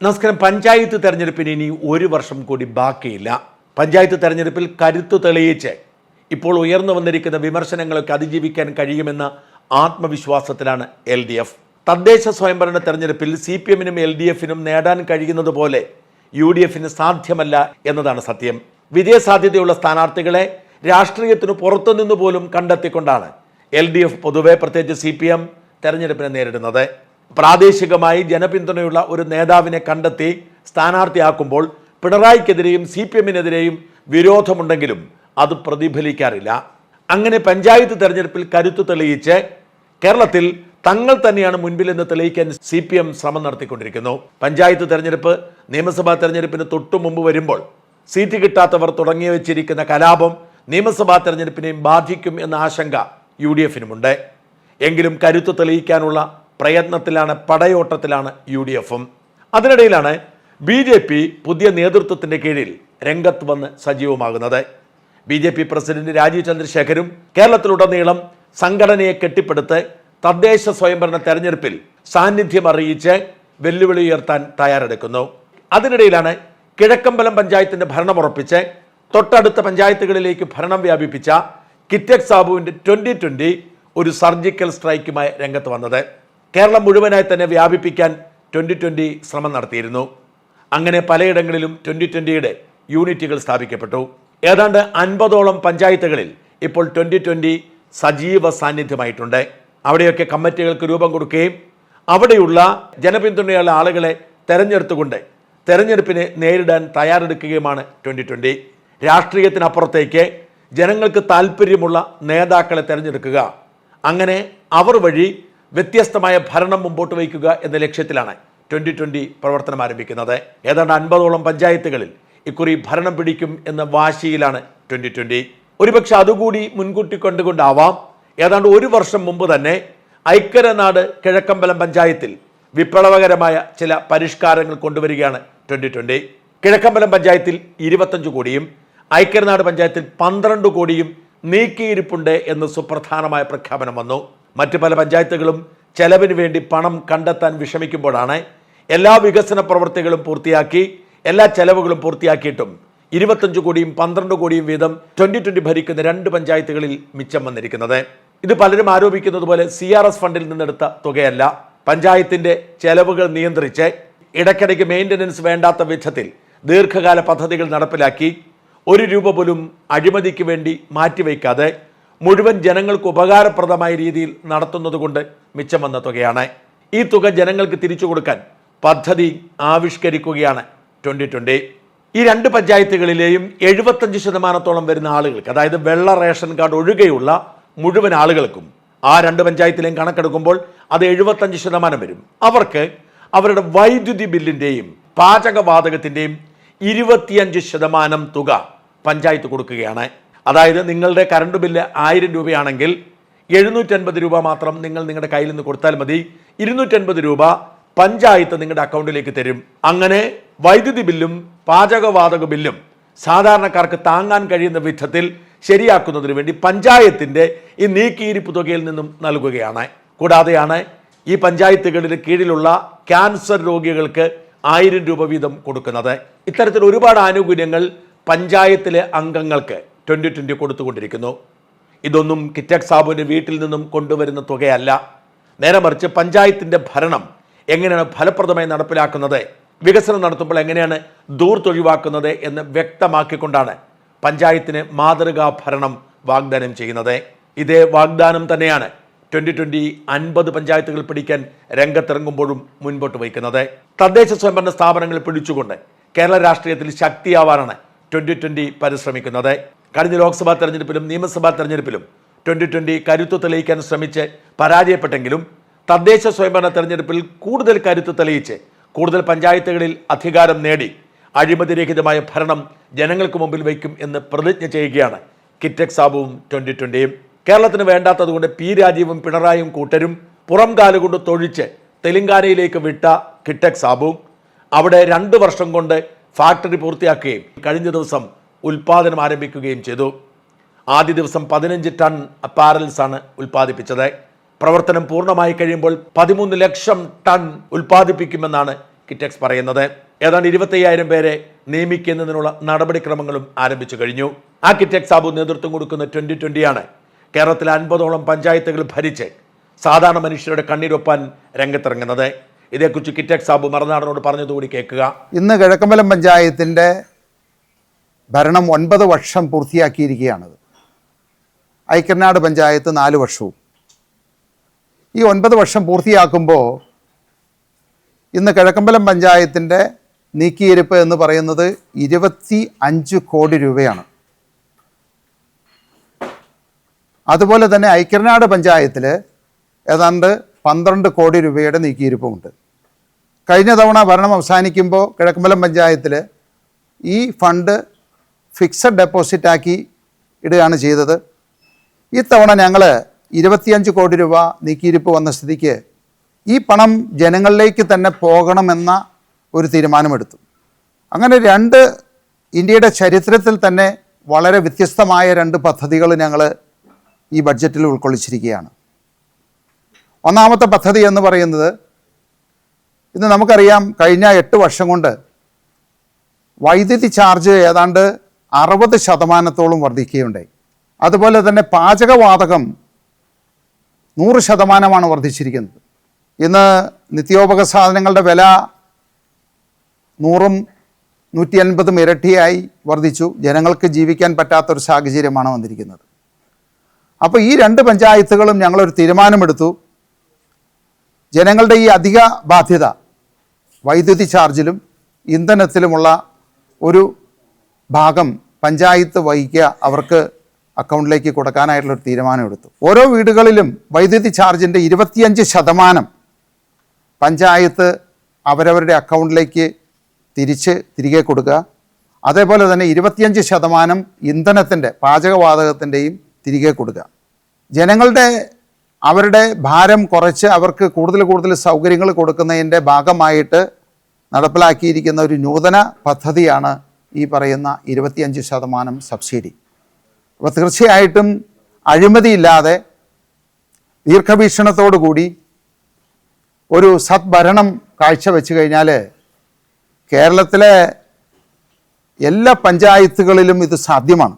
നമസ്കാരം. പഞ്ചായത്ത് തെരഞ്ഞെടുപ്പിന് ഇനി ഒരു വർഷം കൂടി ബാക്കിയില്ല. പഞ്ചായത്ത് തെരഞ്ഞെടുപ്പിൽ കരുത്തു തെളിയിച്ച് ഇപ്പോൾ ഉയർന്നു വന്നിരിക്കുന്ന വിമർശനങ്ങളൊക്കെ അതിജീവിക്കാൻ കഴിയുമെന്ന ആത്മവിശ്വാസത്തിലാണ് എൽ ഡി എഫ്. തദ്ദേശ സ്വയംഭരണ തെരഞ്ഞെടുപ്പിൽ സി പി എമ്മിനും എൽ ഡി എഫിനും നേടാൻ കഴിയുന്നത് പോലെ യു ഡി എഫിന് സാധ്യമല്ല എന്നതാണ് സത്യം. വിജയസാധ്യതയുള്ള സ്ഥാനാർത്ഥികളെ രാഷ്ട്രീയത്തിന് പുറത്തുനിന്ന് പോലും കണ്ടെത്തിക്കൊണ്ടാണ് എൽ ഡി എഫ് പൊതുവെ പ്രത്യേകിച്ച് സി പി എം തെരഞ്ഞെടുപ്പിനെ നേരിടുന്നത്. പ്രാദേശികമായി ജനപിന്തുണയുള്ള ഒരു നേതാവിനെ കണ്ടെത്തി സ്ഥാനാർത്ഥിയാക്കുമ്പോൾ പിണറായിക്കെതിരെയും സി പി എമ്മിനെതിരെയും വിരോധമുണ്ടെങ്കിലും അത് പ്രതിഫലിക്കാറില്ല. അങ്ങനെ പഞ്ചായത്ത് തെരഞ്ഞെടുപ്പിൽ കരുത്തു തെളിയിച്ച് കേരളത്തിൽ തങ്ങൾ തന്നെയാണ് മുൻപിലെന്ന് തെളിയിക്കാൻ സി പി എം ശ്രമം നടത്തിക്കൊണ്ടിരിക്കുന്നു. പഞ്ചായത്ത് തെരഞ്ഞെടുപ്പ് നിയമസഭാ തെരഞ്ഞെടുപ്പിന് തൊട്ടു മുമ്പ് വരുമ്പോൾ സീറ്റ് കിട്ടാത്തവർ തുടങ്ങി വെച്ചിരിക്കുന്ന കലാപം നിയമസഭാ തെരഞ്ഞെടുപ്പിനെയും ബാധിക്കും എന്ന ആശങ്ക യു ഡി എഫിനുമുണ്ട്. എങ്കിലും കരുത്ത് തെളിയിക്കാനുള്ള പ്രയത്നത്തിലാണ് പടയോട്ടത്തിലാണ് യു ഡി എഫും. അതിനിടയിലാണ് ബി ജെ പി പുതിയ നേതൃത്വത്തിന്റെ കീഴിൽ രംഗത്ത് വന്ന് സജീവമാകുന്നത്. B J P president Rajeev ചന്ദ്രശേഖരും കേരളത്തിലുടനീളം സംഘടനയെ കെട്ടിപ്പടുത്ത് തദ്ദേശ സ്വയംഭരണ തെരഞ്ഞെടുപ്പിൽ സാന്നിധ്യം അറിയിച്ച് വെല്ലുവിളി ഉയർത്താൻ തയ്യാറെടുക്കുന്നു. അതിനിടയിലാണ് കിഴക്കമ്പലം പഞ്ചായത്തിന്റെ ഭരണമുറപ്പിച്ച് തൊട്ടടുത്ത പഞ്ചായത്തുകളിലേക്ക് ഭരണം വ്യാപിപ്പിച്ച കിറ്റക് സാബുവിന്റെ ട്വന്റി ട്വന്റി ഒരു സർജിക്കൽ സ്ട്രൈക്കുമായി രംഗത്ത് വന്നത്. കേരളം മുഴുവനായി തന്നെ വ്യാപിപ്പിക്കാൻ ട്വന്റി ട്വന്റി ശ്രമം നടത്തിയിരുന്നു. അങ്ങനെ പലയിടങ്ങളിലും ട്വന്റി ട്വന്റിയുടെ യൂണിറ്റുകൾ സ്ഥാപിക്കപ്പെട്ടു. ഏതാണ്ട് അൻപതോളം പഞ്ചായത്തുകളിൽ ഇപ്പോൾ ട്വന്റി ട്വന്റി സജീവ സാന്നിധ്യമായിട്ടുണ്ട്. അവിടെയൊക്കെ കമ്മിറ്റികൾക്ക് രൂപം കൊടുക്കുകയും അവിടെയുള്ള ജനപിന്തുണയുള്ള ആളുകളെ തെരഞ്ഞെടുത്തുകൊണ്ട് തെരഞ്ഞെടുപ്പിനെ നേരിടാൻ തയ്യാറെടുക്കുകയുമാണ് ട്വന്റി ട്വന്റി രാഷ്ട്രീയത്തിനപ്പുറത്തേക്ക് ജനങ്ങൾക്ക് താല്പര്യമുള്ള നേതാക്കളെ തിരഞ്ഞെടുക്കുക. അങ്ങനെ അവർ വഴി വ്യത്യസ്തമായ ഭരണം മുമ്പോട്ട് വയ്ക്കുക എന്ന ലക്ഷ്യത്തിലാണ് ട്വന്റി ട്വന്റി പ്രവർത്തനം ആരംഭിക്കുന്നത്. ഏതാണ്ട് അൻപതോളം പഞ്ചായത്തുകളിൽ ഇക്കുറി ഭരണം പിടിക്കും എന്ന വാശിയിലാണ് ട്വന്റി ട്വന്റി. ഒരുപക്ഷെ അതുകൂടി മുൻകൂട്ടി കണ്ടുകൊണ്ടാവാം. ഏതാണ്ട് ഒരു വർഷം മുമ്പ് തന്നെ ഐക്കരനാട് കിഴക്കമ്പലം പഞ്ചായത്തിൽ വിപ്ലവകരമായ ചില പരിഷ്കാരങ്ങൾ കൊണ്ടുവരികയാണ് ട്വന്റി ട്വന്റി. കിഴക്കമ്പലം പഞ്ചായത്തിൽ ഇരുപത്തഞ്ച് കോടിയും ഐക്കരനാട് പഞ്ചായത്തിൽ പന്ത്രണ്ട് കോടിയും നീക്കിയിരിപ്പുണ്ട് എന്ന് സുപ്രധാനമായ പ്രഖ്യാപനം വന്നു. മറ്റു പല പഞ്ചായത്തുകളും ചെലവിന് വേണ്ടി പണം കണ്ടെത്താൻ വിഷമിക്കുമ്പോഴാണ് എല്ലാ വികസന പ്രവർത്തികളും പൂർത്തിയാക്കി എല്ലാ ചെലവുകളും പൂർത്തിയാക്കിയിട്ടും ഇരുപത്തഞ്ച് കോടിയും പന്ത്രണ്ട് കോടിയും വീതം ട്വന്റി ട്വന്റി ഭരിക്കുന്ന രണ്ട് പഞ്ചായത്തുകളിൽ മിച്ചം വന്നിരിക്കുന്നത്. ഇത് പലരും ആരോപിക്കുന്നത് പോലെ സി ആർ എസ് ഫണ്ടിൽ നിന്നെടുത്ത തുകയല്ല. പഞ്ചായത്തിന്റെ ചെലവുകൾ നിയന്ത്രിച്ച് ഇടയ്ക്കിടയ്ക്ക് മെയിന്റനൻസ് വേണ്ടാത്ത വിധത്തിൽ ദീർഘകാല പദ്ധതികൾ നടപ്പിലാക്കി ഒരു രൂപ പോലും അഴിമതിക്ക് വേണ്ടി മാറ്റിവെക്കാതെ മുഴുവൻ ജനങ്ങൾക്ക് ഉപകാരപ്രദമായ രീതിയിൽ നടത്തുന്നതുകൊണ്ട് മിച്ചം വന്ന തുകയാണ്. ഈ തുക ജനങ്ങൾക്ക് തിരിച്ചു കൊടുക്കാൻ പദ്ധതി ആവിഷ്കരിക്കുകയാണ് ട്വന്റി ട്വന്റി ഈ രണ്ട് പഞ്ചായത്തുകളിലെയും എഴുപത്തഞ്ച് ശതമാനത്തോളം വരുന്ന ആളുകൾക്ക് അതായത് വെള്ള റേഷൻ കാർഡ് ഒഴികെയുള്ള മുഴുവൻ ആളുകൾക്കും ആ രണ്ട് പഞ്ചായത്തിലെയും കണക്കെടുക്കുമ്പോൾ അത് എഴുപത്തഞ്ച് ശതമാനം വരും. അവർക്ക് അവരുടെ വൈദ്യുതി ബില്ലിന്റെയും പാചകവാതകത്തിന്റെയും ഇരുപത്തിയഞ്ച് ശതമാനം തുക പഞ്ചായത്ത് കൊടുക്കുകയാണ്. അതായത് നിങ്ങളുടെ കറണ്ട് ബില്ല് ആയിരം രൂപയാണെങ്കിൽ എഴുന്നൂറ്റൻപത് രൂപ മാത്രം നിങ്ങൾ നിങ്ങളുടെ കയ്യിൽ നിന്ന് കൊടുത്താൽ മതി. ഇരുന്നൂറ്റൻപത് രൂപ പഞ്ചായത്ത് നിങ്ങളുടെ അക്കൗണ്ടിലേക്ക് തരും. അങ്ങനെ വൈദ്യുതി ബില്ലും പാചകവാതക ബില്ലും സാധാരണക്കാർക്ക് താങ്ങാൻ കഴിയുന്ന വിധത്തിൽ ശരിയാക്കുന്നതിന് വേണ്ടി പഞ്ചായത്തിന്റെ ഈ നീക്കിയിരിപ്പ് തുകയിൽ നിന്നും നൽകുകയാണ്. കൂടാതെയാണ് ഈ പഞ്ചായത്തുകളിന് കീഴിലുള്ള ക്യാൻസർ രോഗികൾക്ക് ആയിരം രൂപ വീതം കൊടുക്കുന്നത്. ഇത്തരത്തിൽ ഒരുപാട് ആനുകൂല്യങ്ങൾ പഞ്ചായത്തിലെ അംഗങ്ങൾക്ക് ട്വന്റി ട്വന്റി കൊടുത്തുകൊണ്ടിരിക്കുന്നു. ഇതൊന്നും കിറ്റക് സാബുവിന്റെ വീട്ടിൽ നിന്നും കൊണ്ടുവരുന്ന തുകയല്ല. നേരെ മറിച്ച് പഞ്ചായത്തിന്റെ ഭരണം എങ്ങനെയാണ് ഫലപ്രദമായി നടപ്പിലാക്കുന്നത് വികസനം നടത്തുമ്പോൾ എങ്ങനെയാണ് ദൂർത്തൊഴിവാക്കുന്നത് എന്ന് വ്യക്തമാക്കിക്കൊണ്ടാണ് പഞ്ചായത്തിന് മാതൃകാ ഭരണം വാഗ്ദാനം ചെയ്യുന്നത്. ഇതേ വാഗ്ദാനം തന്നെയാണ് ട്വന്റി ട്വന്റി അൻപത് പഞ്ചായത്തുകൾ പിടിക്കാൻ രംഗത്തിറങ്ങുമ്പോഴും മുൻപോട്ട് വയ്ക്കുന്നത്. തദ്ദേശ സ്വയംഭരണ സ്ഥാപനങ്ങൾ പിടിച്ചുകൊണ്ട് കേരള രാഷ്ട്രീയത്തിൽ ശക്തിയാവാനാണ് ട്വന്റി ട്വന്റി പരിശ്രമിക്കുന്നത്. കഴിഞ്ഞ ലോക്സഭാ തെരഞ്ഞെടുപ്പിലും നിയമസഭാ തെരഞ്ഞെടുപ്പിലും ട്വന്റി ട്വന്റി കരുത്ത് തെളിയിക്കാൻ ശ്രമിച്ച് പരാജയപ്പെട്ടെങ്കിലും തദ്ദേശ സ്വയംഭരണ തെരഞ്ഞെടുപ്പിൽ കൂടുതൽ കരുത്ത് തെളിയിച്ച് കൂടുതൽ പഞ്ചായത്തുകളിൽ അധികാരം നേടി അഴിമതിരഹിതമായ ഭരണം ജനങ്ങൾക്ക് മുമ്പിൽ വയ്ക്കും എന്ന് പ്രതിജ്ഞ ചെയ്യുകയാണ് കിറ്റക് സാബുവും ട്വന്റി ട്വന്റിയും കേരളത്തിന് വേണ്ടാത്തതുകൊണ്ട് പി രാജീവും പിണറായും കൂട്ടരും പുറം കാലുകൊണ്ട് തൊഴിച്ച് തെലങ്കാനയിലേക്ക് വിട്ട കിറ്റക് സാബുവും അവിടെ രണ്ട് വർഷം കൊണ്ട് ഫാക്ടറി പൂർത്തിയാക്കുകയും കഴിഞ്ഞ ദിവസം ഉൽപാദനം ആരംഭിക്കുകയും ചെയ്തു. ആദ്യ ദിവസം പതിനഞ്ച് ടൺ അപ്പാരൽസ് ആണ് ഉൽപ്പാദിപ്പിച്ചത്. പ്രവർത്തനം പൂർണമായി കഴിയുമ്പോൾ പതിമൂന്ന് ലക്ഷം ടൺ ഉൽപ്പാദിപ്പിക്കുമെന്നാണ് കിറ്റക്സ് പറയുന്നത്. ഏതാണ്ട് ഇരുപത്തയ്യായിരം പേരെ നിയമിക്കുന്നതിനുള്ള നടപടിക്രമങ്ങളും ആരംഭിച്ചു കഴിഞ്ഞു. ആ കിറ്റക്സ് സാബു നേതൃത്വം കൊടുക്കുന്ന ട്വന്റി ട്വന്റിയാണ് കേരളത്തിലെ അൻപതോളം പഞ്ചായത്തുകൾ ഭരിച്ച് സാധാരണ മനുഷ്യരുടെ കണ്ണീരൊപ്പാൻ രംഗത്തിറങ്ങുന്നത്. ഇതേക്കുറിച്ച് കിറ്റക്സ് സാബു മറുനാടനോട് പറഞ്ഞതുകൂടി കേൾക്കുക. ഇന്ന് കിഴക്കമ്പലം പഞ്ചായത്തിന്റെ ഭരണം ഒൻപത് വർഷം പൂർത്തിയാക്കിയിരിക്കുകയാണത്. ഐക്യനാട് പഞ്ചായത്ത് നാല് വർഷവും. ഈ ഒൻപത് വർഷം പൂർത്തിയാക്കുമ്പോൾ ഇന്ന് കിഴക്കമ്പലം പഞ്ചായത്തിന്റെ നീക്കിയിരിപ്പ് എന്ന് പറയുന്നത് ഇരുപത്തി അഞ്ച് കോടി രൂപയാണ്. അതുപോലെ തന്നെ ഐക്യനാട് പഞ്ചായത്തിൽ ഏതാണ്ട് പന്ത്രണ്ട് കോടി രൂപയുടെ നീക്കിയിരിപ്പുമുണ്ട്. കഴിഞ്ഞ തവണ ഭരണം അവസാനിക്കുമ്പോൾ കിഴക്കമ്പലം പഞ്ചായത്തിൽ ഈ ഫണ്ട് ഫിക്സഡ് ഡെപ്പോസിറ്റ് ആക്കി ഇടുകയാണ് ചെയ്തത്. ഇത്തവണ ഞങ്ങൾ ഇരുപത്തിയഞ്ച് കോടി രൂപ നീക്കിയിരിപ്പ് വന്ന സ്ഥിതിക്ക് ഈ പണം ജനങ്ങളിലേക്ക് തന്നെ പോകണമെന്ന ഒരു തീരുമാനമെടുത്തു. അങ്ങനെ രണ്ട് ഇന്ത്യയുടെ ചരിത്രത്തിൽ തന്നെ വളരെ വ്യത്യസ്തമായ രണ്ട് പദ്ധതികൾ ഞങ്ങൾ ഈ ബഡ്ജറ്റിൽ ഉൾക്കൊള്ളിച്ചിരിക്കുകയാണ്. ഒന്നാമത്തെ പദ്ധതി എന്ന് പറയുന്നത് ഇന്ന് നമുക്കറിയാം കഴിഞ്ഞ എട്ട് വർഷം കൊണ്ട് വൈദ്യുതി ചാർജ് ഏതാണ്ട് അറുപത് ശതമാനത്തോളം വർദ്ധിക്കുകയുണ്ടായി. അതുപോലെ തന്നെ പാചകവാതകം നൂറ് ശതമാനമാണ് വർദ്ധിച്ചിരിക്കുന്നത്. ഇന്ന് നിത്യോപക സാധനങ്ങളുടെ വില നൂറും നൂറ്റി അൻപതും ഇരട്ടിയായി വർദ്ധിച്ചു. ജനങ്ങൾക്ക് ജീവിക്കാൻ പറ്റാത്തൊരു സാഹചര്യമാണ് വന്നിരിക്കുന്നത്. അപ്പോൾ ഈ രണ്ട് പഞ്ചായത്തുകളും ഞങ്ങളൊരു തീരുമാനമെടുത്തു. ജനങ്ങളുടെ ഈ അധിക ബാധ്യത വൈദ്യുതി ചാർജിലും ഇന്ധനത്തിലുമുള്ള ഒരു ഭാഗം പഞ്ചായത്ത് വഹിക്കുക അവർക്ക് അക്കൗണ്ടിലേക്ക് കൊടുക്കാനായിട്ടുള്ളൊരു തീരുമാനമെടുത്തു. ഓരോ വീടുകളിലും വൈദ്യുതി ചാർജിന്റെ ഇരുപത്തിയഞ്ച് ശതമാനം പഞ്ചായത്ത് അവരവരുടെ അക്കൗണ്ടിലേക്ക് തിരിച്ച് തിരികെ കൊടുക്കുക. അതേപോലെ തന്നെ ഇരുപത്തിയഞ്ച് ശതമാനം ഇന്ധനത്തിന്റെ പാചകവാതകത്തിന്റെയും തിരികെ കൊടുക്കുക. ജനങ്ങളുടെ അവരുടെ ഭാരം കുറച്ച് അവർക്ക് കൂടുതൽ കൂടുതൽ സൗകര്യങ്ങൾ കൊടുക്കുന്നതിന്റെ ഭാഗമായിട്ട് നടപ്പിലാക്കിയിരിക്കുന്ന ഒരു നൂതന പദ്ധതിയാണ് ഈ പറയുന്ന ഇരുപത്തിയഞ്ച് ശതമാനം സബ്സിഡി. അപ്പോൾ തീർച്ചയായിട്ടും അഴിമതിയില്ലാതെ ദീർഘവീക്ഷണത്തോടു കൂടി ഒരു സദ്ഭരണം കാഴ്ചവെച്ച് കഴിഞ്ഞാൽ കേരളത്തിലെ എല്ലാ പഞ്ചായത്തുകളിലും ഇത് സാധ്യമാണ്.